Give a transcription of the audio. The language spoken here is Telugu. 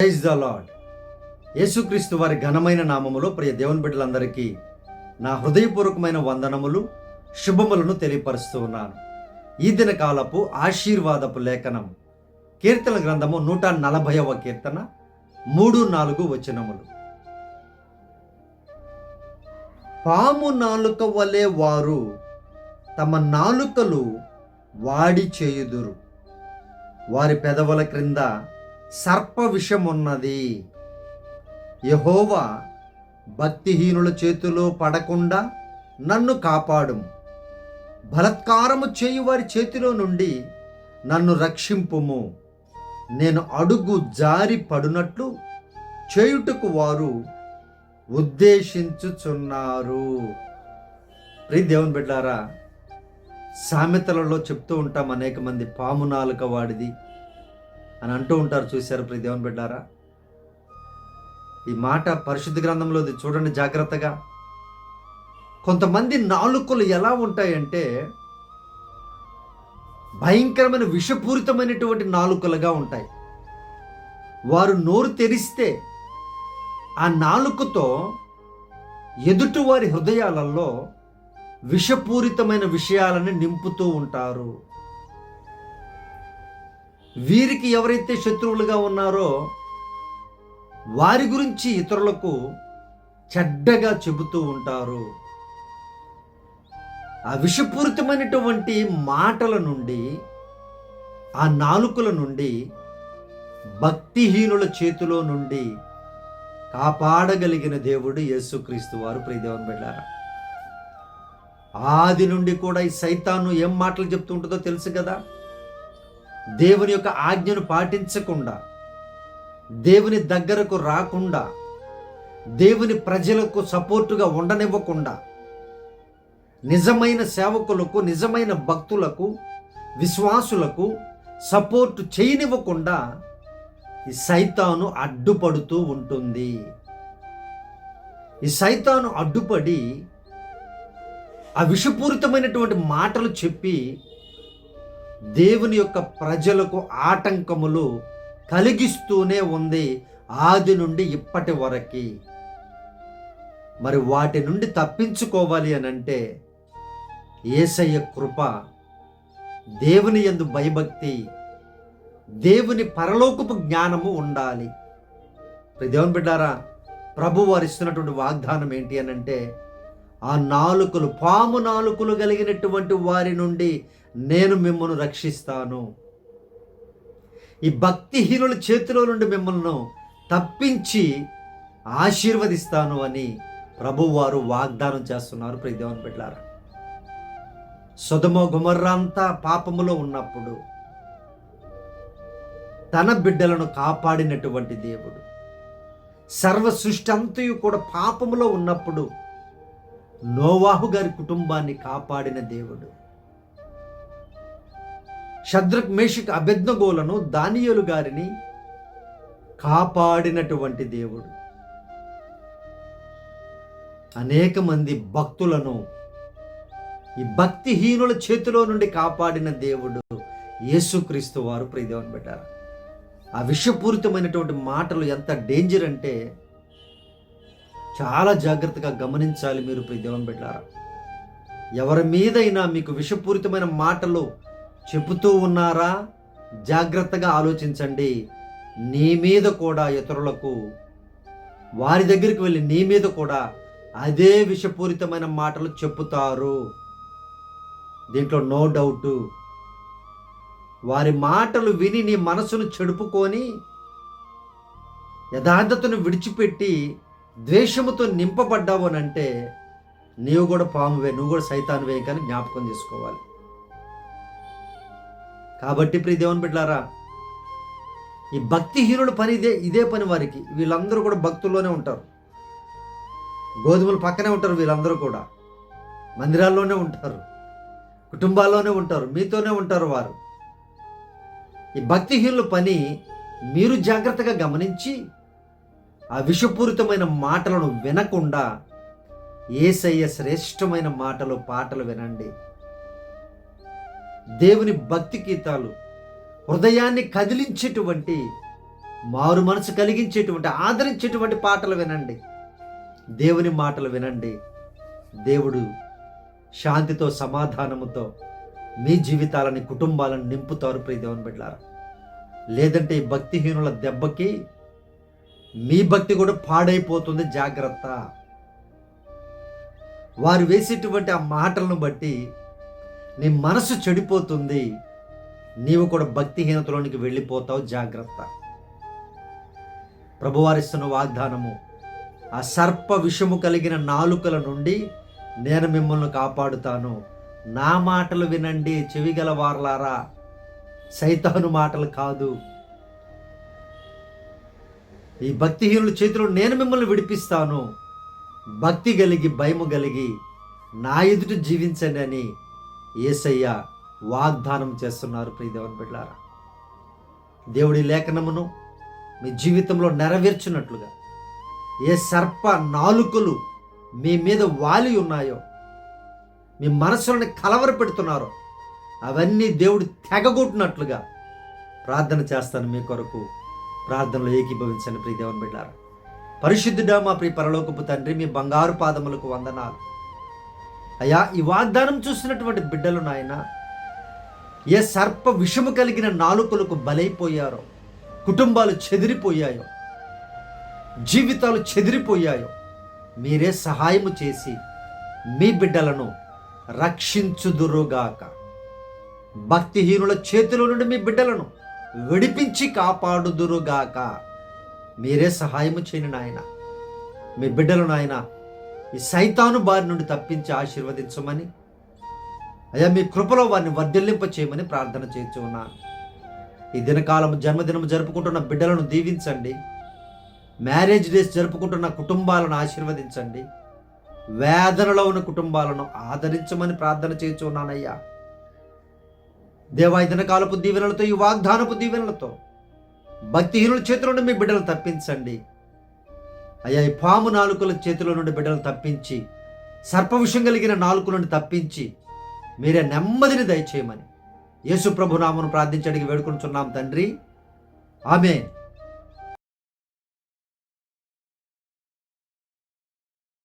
ప్రైజ్ ద లాడ్ యేసుక్రీస్తు వారి ఘనమైన నామములో ప్రియ దేవుని బిడ్డలందరికీ నా హృదయపూర్వకమైన వందనములు శుభములను తెలియపరుస్తూ ఉన్నాను. ఈ దిన కాలపు ఆశీర్వాదపు లేఖనం కీర్తన గ్రంథము నూట నలభైవ కీర్తన మూడు నాలుగు వచనములు. పాము నాలుక వలె వారు తమ నాలుకలు వాడి చేయుదురు. వారి పెదవుల క్రింద సర్ప విషమున్నది యహోవా భక్తిహీనుల చేతిలో పడకుండా నన్ను కాపాడు బలత్కారము చేయు వారి చేతిలో నుండి నన్ను రక్షింపుము. నేను అడుగు జారి పడునట్లు చేయుటకు వారు ఉద్దేశించుచున్నారు. ప్రీ దేవుని బిడ్డారా సామెతలలో చెప్తూ ఉంటాం అనేక మంది పాము నాలుక వాడిది. అని అంటూ ఉంటారు. చూశారు ప్రతి దేవుని బిడ్డారా? ఈ మాట పరిశుద్ధ గ్రంథంలో చూడండి జాగ్రత్తగా. కొంతమంది నాలుకలు ఎలా ఉంటాయంటే భయంకరమైన విషపూరితమైనటువంటి నాలుకలుగా ఉంటాయి. వారు నోరు తెరిస్తే ఆ నాలుకతో ఎదుటివారి హృదయాలలో విషపూరితమైన విషయాలను నింపుతూ ఉంటారు. వీరికి ఎవరైతే శత్రువులుగా ఉన్నారో వారి గురించి ఇతరులకు చెడ్డగా చెబుతూ ఉంటారు. ఆ విషపూరితమైనటువంటి మాటల నుండి ఆ నాలుకల నుండి భక్తిహీనుల చేతిలో నుండి కాపాడగలిగిన దేవుడు యేసుక్రీస్తు వారు. ప్రియదేవన్ బిడ్డారా ఆది నుండి కూడా ఈ సైతాను ఏం మాటలు చెప్తూ ఉంటుందో తెలుసు కదా? దేవుని యొక్క ఆజ్ఞను పాటించకుండా దేవుని దగ్గరకు రాకుండా దేవుని ప్రజలకు సపోర్టుగా ఉండనివ్వకుండా నిజమైన సేవకులకు నిజమైన భక్తులకు విశ్వాసులకు సపోర్టు చేయనివ్వకుండా ఈ సైతాను అడ్డుపడుతూ ఉంటుంది. ఈ సైతాను అడ్డుపడి ఆ విషపూరితమైనటువంటి మాటలు చెప్పి దేవుని యొక్క ప్రజలకు ఆటంకములు కలిగిస్తూనే ఉంది ఆది నుండి ఇప్పటి వరకు. మరి వాటి నుండి తప్పించుకోవాలి అని అంటే ఏసయ్య కృప దేవుని యందు భయభక్తి దేవుని పరలోకపు జ్ఞానము ఉండాలి. దేవుని బిడ్డారా ప్రభు వారు ఇస్తున్నటువంటి వాగ్దానం ఏంటి అని అంటే ఆ నాలుకలు పాము నాలుకలు కలిగినటువంటి వారి నుండి నేను మిమ్మల్ని రక్షిస్తాను. ఈ భక్తిహీనుల చేతిలో నుండి మిమ్మల్ని తప్పించి ఆశీర్వదిస్తాను అని ప్రభువారు వాగ్దానం చేస్తున్నారు. ప్రియదేవన్ బిడ్డారా సుధమో గుమర్రంతా పాపములో ఉన్నప్పుడు తన బిడ్డలను కాపాడినటువంటి దేవుడు సర్వ సృష్టి అంతయు కూడా పాపములో ఉన్నప్పుడు నోవాహు గారి కుటుంబాన్ని కాపాడిన దేవుడు. శద్రక్ మేషిక్ అభెజ్ఞగోలను దానియలు గారిని కాపాడినటువంటి దేవుడు. అనేక మంది భక్తులను ఈ భక్తిహీనుల చేతిలో నుండి కాపాడిన దేవుడు యేసుక్రీస్తు వారు. ప్రియదేవని పెట్టారు ఆ విషపూరితమైనటువంటి మాటలు ఎంత డేంజర్ అంటే చాలా జాగ్రత్తగా గమనించాలి మీరు ప్రియదేవన్ పెట్టారా ఎవరి మీదైనా మీకు విషపూరితమైన మాటలు చెబుతూ ఉన్నారా జాగ్రత్తగా ఆలోచించండి. నీ మీద కూడా ఇతరులకు వారి దగ్గరికి వెళ్ళి నీ మీద కూడా అదే విషపూరితమైన మాటలు చెప్పుతారు దీంట్లో నో డౌటు. వారి మాటలు విని నీ మనసును చెడుపుకొని యథార్థతను విడిచిపెట్టి ద్వేషముతో నింపబడ్డావు అని అంటే నీవు కూడా పామువే నువ్వు కూడా సైతానువే కానీ జ్ఞాపకం చేసుకోవాలి. కాబట్టి ప్రియ దేవుని బిడ్డారా ఈ భక్తిహీనుల పని ఇదే ఇదే పని వారికి. వీళ్ళందరూ కూడా భక్తుల్లోనే ఉంటారు. గోధుమలు పక్కనే ఉంటారు వీళ్ళందరూ కూడా. మందిరాల్లోనే ఉంటారు. కుటుంబాల్లోనే ఉంటారు. మీతోనే ఉంటారు వారు. ఈ భక్తిహీనుల పని మీరు జాగ్రత్తగా గమనించి ఆ విషపూరితమైన మాటలను వినకుండా ఏసయ్య శ్రేష్టమైన మాటలు పాటలు వినండి. దేవుని భక్తి గీతాలు హృదయాన్ని కదిలించేటువంటి మారు మనసు కలిగించేటువంటి ఆదరించేటువంటి పాటలు వినండి. దేవుని మాటలు వినండి. దేవుడు శాంతితో సమాధానముతో మీ జీవితాలని కుటుంబాలను నింపుతారు ప్రియ దేవుని బిడ్డారా. లేదంటే ఈ భక్తిహీనుల దెబ్బకి మీ భక్తి కూడా పాడైపోతుంది జాగ్రత్త. వారు వేసేటువంటి ఆ మాటలను బట్టి నీ మనసు చెడిపోతుంది. నీవు కూడా భక్తిహీనతలోనికి వెళ్ళిపోతావు జాగ్రత్త. ప్రభువారిస్తున్న వాగ్దానము ఆ సర్ప విషము కలిగిన నాలుకల నుండి నేను మిమ్మల్ని కాపాడుతాను. నా మాటలు వినండి చెవిగల వారలారా. సైతాను మాటలు కాదు. ఈ భక్తిహీనుల చేతిలో నేను మిమ్మల్ని విడిపిస్తాను. భక్తి కలిగి భయము కలిగి నా ఎదుట జీవించండి అని ఏసయ్య వాగ్దానం చేస్తున్నారు. ప్రియదేవన్ బిడ్డారా దేవుడి లేఖనమును మీ జీవితంలో నెరవేర్చినట్లుగా ఏ సర్ప నాలుకలు మీ మీద వాలి ఉన్నాయో మీ మనసులను కలవర పెడుతున్నారో అవన్నీ దేవుడు తెగగొట్టినట్లుగా ప్రార్థన చేస్తాను మీ కొరకు. ప్రార్థనలో ఏకీభవించండి ప్రియ దేవుని బిడ్డారు. పరిశుద్ధుడా మా ప్రియ పరలోకపు తండ్రి మీ బంగారు పాదములకు వందనాలు. అయ్యా ఈ వాగ్దానం చూసినటువంటి బిడ్డలు నాయన ఏ సర్ప విషము కలిగిన నాలుకలకు బలైపోయారో కుటుంబాలు చెదిరిపోయాయో జీవితాలు చెదిరిపోయాయో మీరే సహాయము చేసి మీ బిడ్డలను రక్షించుదురుగాక. భక్తిహీనుల చేతిలో నుండి మీ బిడ్డలను విడిపించి కాపాడుదురుగాక. మీరే సహాయము చేయని నాయన. మీ బిడ్డలు నాయన ఈ సైతాను బారి నుండి తప్పించి ఆశీర్వదించమని అయ్యా మీ కృపలో వారిని వర్ధిల్లింప చేయమని ప్రార్థన చేస్తూ ఉన్నాను. ఈ దినకాలం జన్మదినం జరుపుకుంటున్న బిడ్డలను దీవించండి. మ్యారేజ్ డేస్ జరుపుకుంటున్న కుటుంబాలను ఆశీర్వదించండి. వేదనలో ఉన్న కుటుంబాలను ఆదరించమని ప్రార్థన చేస్తూ దేవాయుధన కాలపు దీవెనలతో ఈ వాగ్దానపు దీవెనలతో. భక్తిహీనుల చేతిలో నుండి మీ బిడ్డలు తప్పించండి. అయ్యా ఈ పాము నాలుకల చేతిలో నుండి బిడ్డలు తప్పించి సర్ప విషం కలిగిన నాలుక నుండి తప్పించి మీరే నెమ్మదిని దయచేయమని. యేసు ప్రభు నామను ప్రార్థించడానికి వేడుకుంటున్నాం తండ్రి. ఆమె